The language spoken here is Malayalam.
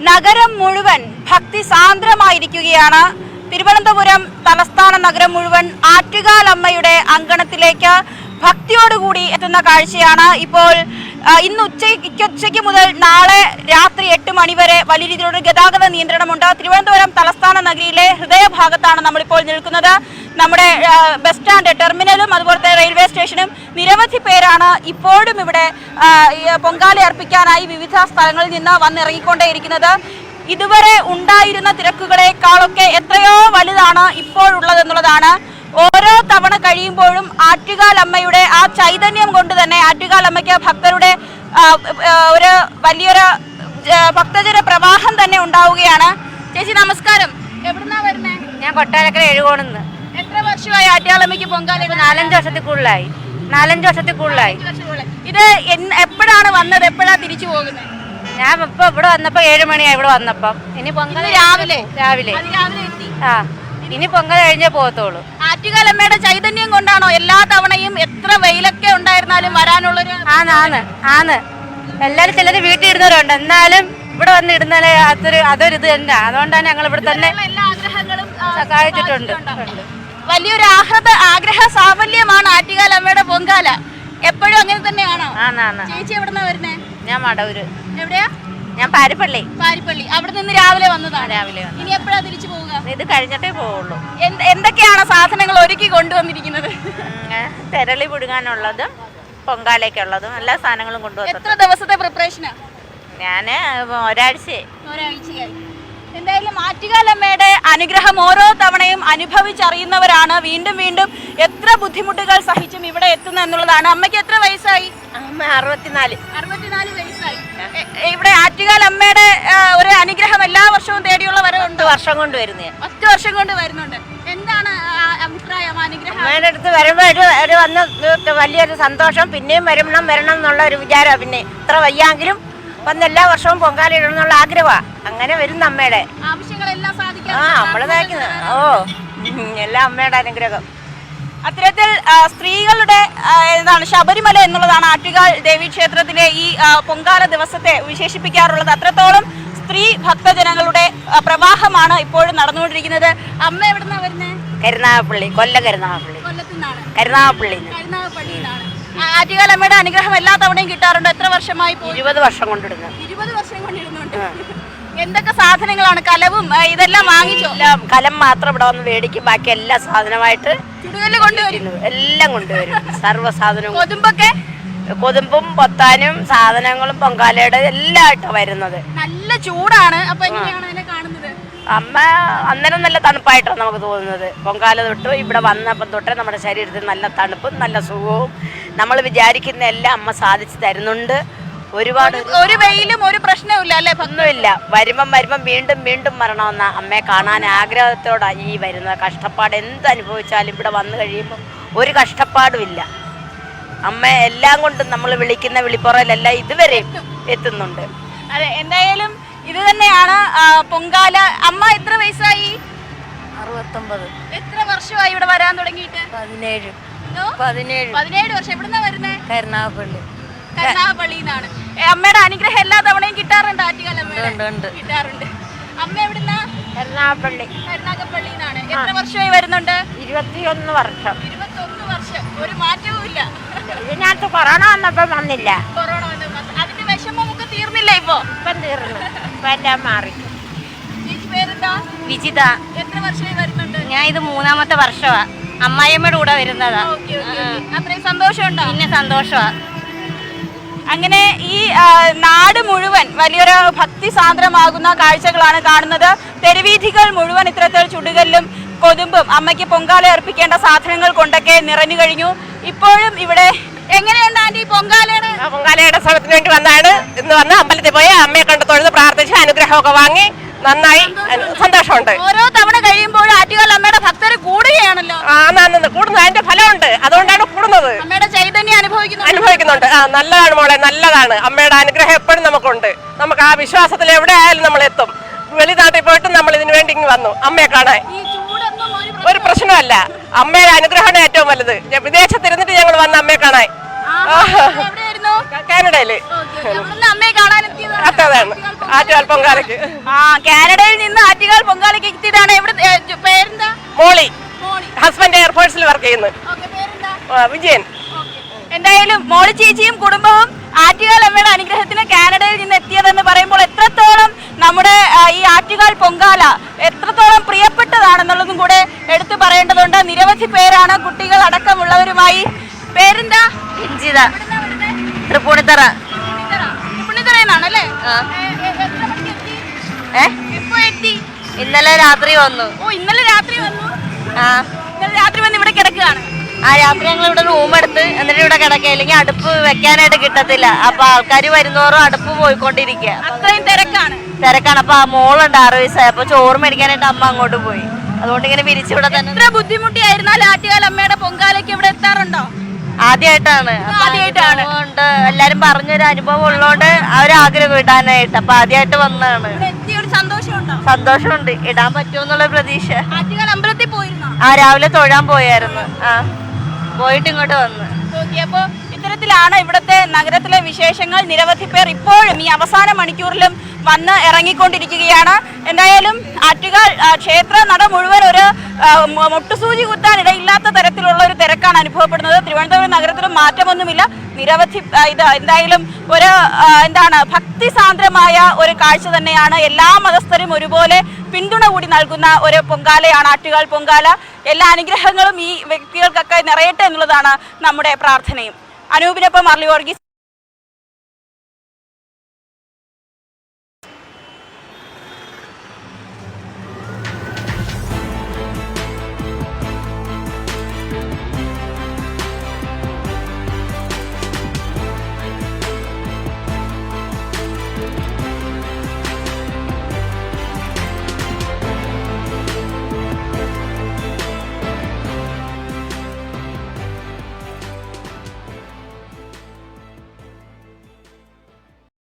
നഗരം മുഴുവൻ ഭക്തി സാന്ദ്രമായിരിക്കുകയാണ് തിരുവനന്തപുരം തലസ്ഥാന നഗരം മുഴുവൻ ആറ്റുകാലമ്മയുടെ അങ്കണത്തിലേക്ക് ഭക്തിയോടുകൂടി എത്തുന്ന കാഴ്ചയാണ് ഇപ്പോൾ ഇന്ന് ഉച്ചയ്ക്ക് ഉച്ചയ്ക്ക് മുതൽ നാളെ രാത്രി എട്ട് മണി വരെ വലിയ രീതിയിലുള്ള ഗതാഗത നിയന്ത്രണമുണ്ട്. തിരുവനന്തപുരം തലസ്ഥാന നഗരിയിലെ ഹൃദയഭാഗത്താണ് നമ്മളിപ്പോൾ നിൽക്കുന്നത്. നമ്മുടെ ബസ് സ്റ്റാൻഡ് ടെർമിനലും അതുപോലെ തന്നെ റെയിൽവേ സ്റ്റേഷനും നിരവധി പേരാണ് ഇപ്പോഴും ഇവിടെ പൊങ്കാല അർപ്പിക്കാനായി വിവിധ സ്ഥലങ്ങളിൽ നിന്ന് വന്നിറങ്ങിക്കൊണ്ടേയിരിക്കുന്നത്. ഇതുവരെ ഉണ്ടായിരുന്ന തിരക്കുകളെക്കാളൊക്കെ എത്രയോ വലുതാണ് ഇപ്പോഴുള്ളതെന്നുള്ളതാണ് ഓരോ തവണ കഴിയുമ്പോഴും ആറ്റുകാലമ്മയുടെ ആ ചൈതന്യം കൊണ്ട് തന്നെ ആറ്റുകാലമ്മയ്ക്ക് ഭക്തരുടെ ഒരു വലിയൊരു ഭക്തജന പ്രവാഹം തന്നെ ഉണ്ടാവുകയാണ്. ചേച്ചി നമസ്കാരം. എവിടുന്നാ വരുന്നത് ഞാൻ കൊട്ടാരക്കര എഴുകോണെന്ന്. എത്ര വർഷമായി ആറ്റുകാലമ്മയ്ക്ക് പൊങ്കാല നാലഞ്ച് വർഷത്തിൽ കൂടുതലായി. നാലഞ്ച് വർഷത്തിൽ കൂടുതലായി. ഇത് എപ്പോഴാണ് വന്നത്? എപ്പോഴാണ് തിരിച്ചു പോകുന്നത്? ഞാൻ ഇപ്പൊ ഇവിടെ വന്നപ്പോ ഏഴ് മണിയായി ഇവിടെ വന്നപ്പം. ഇനി പൊങ്കാല രാവിലെ. രാവിലെ. ആ. ഇനി പൊങ്കൽ കഴിഞ്ഞേ പോകത്തുള്ളൂ. ആറ്റുകാലമ്മയുടെ ചൈതന്യം കൊണ്ടാണോ എല്ലാ തവണയും എത്ര വെയിലൊക്കെ ഉണ്ടായിരുന്നാലും വരാനുള്ളൊരു ആന്ന് ആന്ന് ആന്ന് എല്ലാരും ചിലര് വീട്ടിൽ ഇടുന്നവരുണ്ട് എന്നാലും ഇവിടെ വന്ന് ഇടുന്നാലേ അതൊരു അതൊരു ഇത് തന്നെ. അതുകൊണ്ടാണ് ഞങ്ങൾ ഇവിടെ തന്നെ എല്ലാ ആഗ്രഹങ്ങളും ആ, സഹായിച്ചിട്ടുണ്ട്. വലിയൊരു ആഹ്ലാദ ആഗ്രഹ സാഫല്യമാണ് ആറ്റുകാലമ്മയുടെ പൊങ്കാല. എപ്പോഴും അങ്ങനെ തന്നെയാണോ? ആന്നാന്ന് ചേച്ചി എവിടുന്നാ വരുന്നേ? ഞാൻ മടവൂര് എവിടെയാ? ഞാൻ പാരിപ്പള്ളി. പാരിപ്പള്ളി. അവിടെ നിന്ന് രാവിലെ വന്നതാണ് രാവിലെ വന്നു ഇനി എപ്പോഴാ തിരിച്ചു പോവുക? ഇത് കഴിഞ്ഞിട്ടേ പോവുള്ളൂ. എന്തൊക്കെയാണ് സാധനങ്ങൾ ഒരുക്കി കൊണ്ടുവന്നിരിക്കുന്നത്? തെരളി പുഴുങ്ങാനുള്ളതും പൊങ്കാലയ്ക്കുള്ളതും എല്ലാ സാധനങ്ങളും കൊണ്ടുവന്നു എത്ര ദിവസത്തെ പ്രിപ്പറേഷനാ ഞാൻ ഒരാഴ്ച ഒരാഴ്ചയായി. എന്തായാലും ആറ്റുകാലമ്മയുടെ അനുഗ്രഹം ഓരോ തവണയും അനുഭവിച്ചറിയുന്നവരാണ്. വീണ്ടും വീണ്ടും എത്ര ബുദ്ധിമുട്ടുകൾ സഹിച്ചും ഇവിടെ എത്തുന്നു എന്നുള്ളതാണ്. അമ്മയ്ക്ക് എത്ര വയസ്സായി? അമ്മ അറുപത്തിനാല്. അറുപത്തിനാല് വയസ്സായി. ഇവിടെ ആറ്റുകാൽ അമ്മയുടെ ഒരു അനുഗ്രഹം എല്ലാ വർഷവും തേടിയുള്ള വരവുണ്ട്? ഉണ്ട് വർഷം കൊണ്ട് വരുന്നേ. ഒറ്റ വർഷം കൊണ്ട് വരുന്നുണ്ട്. എന്താണ് അഭിപ്രായം അനുഗ്രഹം? അമ്മയുടെ അടുത്ത് വരുമ്പോൾ ഒരു ഒരു വന്ന് വലിയൊരു സന്തോഷം പിന്നെയും വരണം വരണം എന്നുള്ള ഒരു വിചാരം പിന്നെ ഇത്ര വയ്യാങ്കിലും വന്ന് എല്ലാ വർഷവും പൊങ്കാല ഇടണമെന്നുള്ള ആഗ്രഹമാണ് അങ്ങനെ വരുന്ന അമ്മയുടെ. ആ നമ്മൾ നയിക്കുന്ന ഓ എല്ലാ അമ്മയുടെ അനുഗ്രഹം. അത്തരത്തിൽ സ്ത്രീകളുടെ എന്താണ് ശബരിമല എന്നുള്ളതാണ് ആറ്റുകാൽ ദേവി ക്ഷേത്രത്തിലെ ഈ പൊങ്കാല ദിവസത്തെ വിശേഷിപ്പിക്കാറുള്ളത്. അത്രത്തോളം സ്ത്രീ ഭക്തജനങ്ങളുടെ പ്രവാഹമാണ് ഇപ്പോഴും നടന്നുകൊണ്ടിരിക്കുന്നത്. അമ്മ എവിടുന്നാ വരുന്നത് കരുനാഗപ്പള്ളി കൊല്ലം കരുനാഗപ്പള്ളി. കൊല്ലത്തുനിന്നാണ്. കരുനാഗപ്പള്ളി കരുനാഗപ്പള്ളിയിലാണ് ആ, ആറ്റുകാൽ അമ്മയുടെ അനുഗ്രഹം എല്ലാ തവണയും കിട്ടാറുണ്ട്? എത്ര വർഷമായി ഇരുപത് വർഷം കൊണ്ടിടുന്നു ഇരുപത് വർഷം കൊണ്ടിരുന്നുണ്ട് എന്തൊക്കെ സാധനങ്ങളാണ്? കലവും ഇതെല്ലാം വാങ്ങിച്ചോ? എല്ലാം കലം മാത്രം ഇവിടെ വന്ന് മേടിക്കും. ബാക്കി എല്ലാ സാധനമായിട്ട് ചുടുകല്ല് കൊണ്ടുവരുന്നു എല്ലാം കൊണ്ടുവരും. സർവ സാധനവും. കൊതുമ്പൊക്കെ? കൊതുമ്പും പൊത്താനും സാധനങ്ങളും പൊങ്കാലയുടെ എല്ലാം ആയിട്ടാണ് വരുന്നത്. നല്ല ചൂടാണ്. അപ്പൊ എങ്ങനെയാണ് അമ്മ അന്നേരം നല്ല തണുപ്പായിട്ടാണ് നമുക്ക് തോന്നുന്നത്. പൊങ്കാല തൊട്ട് ഇവിടെ വന്നപ്പം തൊട്ടേ നമ്മുടെ ശരീരത്തിൽ നല്ല തണുപ്പും നല്ല സുഖവും. നമ്മൾ വിചാരിക്കുന്ന എല്ലാം അമ്മ സാധിച്ചു തരുന്നുണ്ട്. ഒരുപാട് ഒരു വെയിലും ഒരു പ്രശ്നവും അല്ലേ? ഒന്നുമില്ല. വരുമ്പം വരുമ്പം വീണ്ടും വീണ്ടും വരണമെന്ന അമ്മയെ കാണാൻ ആഗ്രഹത്തോടെ ഈ വരുന്ന കഷ്ടപ്പാട് എന്ത് അനുഭവിച്ചാലും ഇവിടെ വന്നു കഴിയുമ്പോൾ ഒരു കഷ്ടപ്പാടും ഇല്ല. അമ്മ എല്ലാം കൊണ്ടും നമ്മൾ വിളിക്കുന്ന വിളിപ്പുറയിലെല്ലാം ഇതുവരെ എത്തുന്നുണ്ട്. അതെ എന്തായാലും ഇത് തന്നെയാണ് പൊങ്കാല. അമ്മ എത്ര വയസ്സായി? അറുപത്തൊമ്പത്. എത്ര വർഷമായി ഇവിടെ വരാൻ തുടങ്ങിയിട്ട്? പതിനേഴ്? പതിനേഴ്. പതിനേഴ് വർഷം. എവിടുന്നാ വരുന്നേ? കരുനാഗപ്പള്ളി. കരുനാഗപ്പള്ളിയിൽ എന്നാണ് അമ്മയുടെ അനുഗ്രഹം എല്ലാ തവണയും കിട്ടാറുണ്ട് ആറ്റുകാല ഉണ്ട്, ഉണ്ട്. കിട്ടാറുണ്ട്. അമ്മ എവിടുന്നാ? കരുനാഗപ്പള്ളി. കരുനാഗപ്പള്ളിയിൽ നിന്നാണ് എത്ര വർഷമായി വരുന്നുണ്ട്? ഇരുപത്തിയൊന്ന് വർഷം. ഇരുപത്തൊന്ന് വർഷം. ഒരു മാറ്റവും ഇല്ല ഇതിനകത്ത് കൊറോണ വന്നപ്പോ വന്നില്ല. കൊറോണ ഇപ്പൊ ഇപ്പം തീർന്നു ഇപ്പം എല്ലാം മാറി. വിജിത. എത്ര വർഷമായി വരുന്നുണ്ട്? ഞാൻ ഇത് മൂന്നാമത്തെ വർഷമാ അമ്മായിയമ്മയുടെ കൂടെ വരുന്നതാ. അത്രയും സന്തോഷമുണ്ടോ? പിന്നെ സന്തോഷമാ അങ്ങനെ ഈ നാട് മുഴുവൻ വലിയൊരു ഭക്തി സാന്ദ്രമാകുന്ന കാഴ്ചകളാണ് കാണുന്നത്. തെരുവീഥികൾ മുഴുവൻ ഇത്തരത്തിൽ ചുടുകല്ലും കൊതുമ്പും അമ്മയ്ക്ക് പൊങ്കാല അർപ്പിക്കേണ്ട സാധനങ്ങൾ കൊണ്ടൊക്കെ നിറഞ്ഞു കഴിഞ്ഞു. ഇപ്പോഴും ഇവിടെ എങ്ങനെയുണ്ട് ആന്റി പൊങ്കാലയുടെ? പൊങ്കാലയുടെ സ്ഥലത്തിന് വേണ്ടി വന്നാണ്. ഇന്ന് വന്ന് അമ്പലത്തിൽ പോയി അമ്മയെ കണ്ട് തൊഴുത് പ്രാർത്ഥിച്ച് അനുഗ്രഹമൊക്കെ വാങ്ങി നന്നായി സന്തോഷമുണ്ട്. ഓരോ തവണ കഴിയുമ്പോൾ ആറ്റുകാൽ അമ്മയുടെ ഭക്തർ കൂടുകയാണല്ലോ. ആന്നാന്ന് കൂടുന്നു. അതിന്റെ ഫലമുണ്ട്. അതുകൊണ്ടാണ് കൂടുന്നത്. അമ്മയുടെ ചൈതന്യം അനുഭവിക്കുന്നു അനുഭവിക്കുന്നുണ്ട്. ആ നല്ലതാണ് മോളെ നല്ലതാണ്. അമ്മയുടെ അനുഗ്രഹം എപ്പോഴും നമുക്കുണ്ട്. നമുക്ക് ആ വിശ്വാസത്തിൽ എവിടെ ആയാലും നമ്മൾ എത്തും. വെളിനാട്ടിൽ പോയിട്ട് നമ്മൾ ഇതിനു വേണ്ടി ഇങ്ങ് വന്നു. അമ്മയെ കാണാൻ. ഒരു പ്ര- ഒരു പ്രശ്നമല്ല. അമ്മയുടെ അനുഗ്രഹമാണ് ഏറ്റവും വലുത്. വിദേശത്തിരുന്നിട്ട് ഞങ്ങൾ വന്ന അമ്മയെ കാണാൻ. കാനഡയിൽ അത്രതാണ് അതാണ് ആറ്റുകാൽ പൊങ്കാലയ്ക്ക്. ആ കാനഡയിൽ നിന്ന് ആറ്റുകാൽ പൊങ്കാലയ്ക്ക് എത്തിയതാണ്. പേരെന്താ? മോളി. ഹസ്ബൻഡ് എയർഫോഴ്സിൽ വർക്ക് ചെയ്യുന്നു. വിജയൻ. എന്തായാലും മോളി ചേച്ചിയും കുടുംബവും ആറ്റുകാൽ അമ്മയുടെ അനുഗ്രഹത്തിന് കാനഡയിൽ നിന്ന് എത്തിയതെന്ന് പറയുമ്പോൾ എത്രത്തോളം നമ്മുടെ ഈ ആറ്റുകാൽ പൊങ്കാല എത്രത്തോളം പ്രിയപ്പെട്ടതാണെന്നുള്ളതും കൂടെ എടുത്തു പറയേണ്ടതുണ്ട് നിരവധി പേരാണ് കുട്ടികൾ അടക്കമുള്ളവരുമായി പേരെന്താ രഞ്ജിത തൃപ്പൂണിത്തറ ഇന്നലെ രാത്രി വന്നു ഓ ഇന്നലെ രാത്രി വന്നു ആ ഇന്നലെ രാത്രി വന്ന് ഇവിടെ കിടക്കുകയാണ് ആ രാത്രി ഞങ്ങൾ ഇവിടെ റൂം എടുത്ത് എന്നിട്ട് ഇവിടെ കിടക്കുക അല്ലെങ്കിൽ അടുപ്പ് വെക്കാനായിട്ട് കിട്ടത്തില്ല അപ്പൊ ആൾക്കാർ വരുന്നോറും അടുപ്പ് പോയിക്കൊണ്ടിരിക്കുക അത്രയും തിരക്കാണ് തിരക്കാണ് അപ്പൊ ആ മോളുണ്ട് ആറ് വയസ്സായി അപ്പൊ ചോറ് മേടിക്കാനായിട്ട് അമ്മ അങ്ങോട്ട് പോയി അതുകൊണ്ട് ഇങ്ങനെ വിരിച്ചിവിടെ തന്നെ എത്ര ബുദ്ധിമുട്ടിയായിരുന്നാൽ ആറ്റുകാൽ അമ്മയുടെ പൊങ്കാലയ്ക്ക് ഇവിടെ എത്താറുണ്ടോ? ആദ്യമായിട്ടാണ് ആദ്യമായിട്ടാണ് ഉണ്ട് എല്ലാരും പറഞ്ഞൊരു അനുഭവം ഉള്ളോണ്ട് അവരാഗ്രഹം ഇടാനായിട്ട് അപ്പൊ ആദ്യമായിട്ട് വന്നതാണ്. സന്തോഷമുണ്ട്? ഇടാൻ പറ്റുമെന്നുള്ള പ്രതീക്ഷ. അമ്പലത്തിൽ പോയിരുന്നോ? ആ രാവിലെ തൊഴാൻ പോയായിരുന്നു. ആ പോയിട്ട് ഇങ്ങോട്ട് വന്ന്. അപ്പോ ഇത്തരത്തിലാണ് ഇവിടുത്തെ നഗരത്തിലെ വിശേഷങ്ങൾ. നിരവധി പേർ ഇപ്പോഴും ഈ അവസാന മണിക്കൂറിലും വന്ന് ഇറങ്ങിക്കൊണ്ടിരിക്കുകയാണ്. എന്തായാലും ആറ്റുകാൽ ക്ഷേത്ര നട മുഴുവൻ ഒരു മുട്ടുസൂചി കുത്താൻ ഇടയില്ലാത്ത തരത്തിലുള്ള ഒരു തിരക്കാണ് അനുഭവപ്പെടുന്നത്. തിരുവനന്തപുരം നഗരത്തിലും മാറ്റമൊന്നുമില്ല. നിരവധി ഇത് എന്തായാലും ഒരു എന്താണ് ഭക്തി സാന്ദ്രമായ ഒരു കാഴ്ച തന്നെയാണ്. എല്ലാ മതസ്ഥരും ഒരുപോലെ പിന്തുണ കൂടി നൽകുന്ന ഒരു പൊങ്കാലയാണ് ആറ്റുകാൽ പൊങ്കാല. എല്ലാ അനുഗ്രഹങ്ങളും ഈ വ്യക്തികൾക്കൊക്കെ നിറയട്ടെ എന്നുള്ളതാണ് നമ്മുടെ പ്രാർത്ഥനയും. അനൂപിനൊപ്പം അർലി വർഗീസ്